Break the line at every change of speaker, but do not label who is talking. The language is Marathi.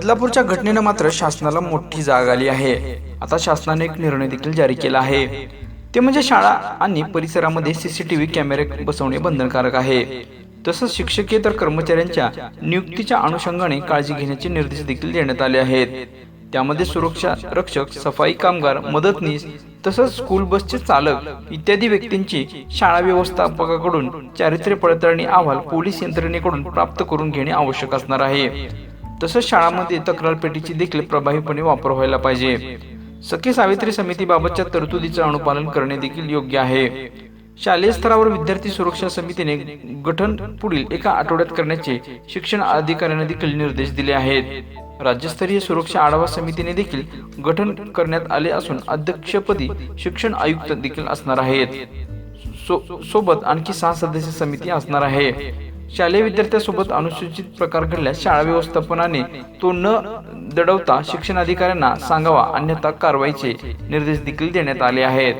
बदलापूरच्या घटनेनं मात्र शासनाला मोठी जाग आली आहे. आता शासनाने एक निर्णय देखील जारी केला आहे. ते म्हणजे शाळा आणि परिसरामध्ये सीसीटीव्ही कॅमेरे बसवणे बंधनकारक आहे. तसंच शिक्षकीय तर कर्मचाऱ्यांच्या नियुक्तीच्या अनुषंगाने काळजी घेण्याचे निर्देश देखील देण्यात आले आहेत. त्यामध्ये सुरक्षा रक्षक सफाई कामगार मदतनीस तसंच स्कूल बसचे चालक इत्यादी व्यक्तींची शाळा व्यवस्थापकाकडून चारित्र्य पडताळणी अहवाल पोलीस यंत्रणेकडून प्राप्त करून घेणे आवश्यक असणार आहे. तसंच शाळांमध्ये तक्रार पेटीची देखील प्रभावीपणे वापर व्हायला पाहिजे. सखी सावित्री समितीबाबतच्या तरतुदीचं अनुपालन करणे देखील योग्य आहे. शालेय स्तरावर विद्यार्थी सुरक्षा समितीने गठन पुढील एका आठवड्यात करण्याचे शिक्षण अधिकाऱ्यांना देखील निर्देश दिले आहेत. राज्यस्तरीय सुरक्षा आढावा समितीने देखील गठन करण्यात आले असून अध्यक्षपदी शिक्षण आयुक्त देखील असणार आहेत. सो सोबत आणखी सहा सदस्य समिती असणार आहे. शालेय विद्यार्थ्यांसोबत अनुसूचित प्रकार घडल्यास शाळा व्यवस्थापनाने तो न दडवता शिक्षण अधिकाऱ्यांना सांगावा अन्यथा कारवाईचे निर्देश देखील देण्यात आले आहेत.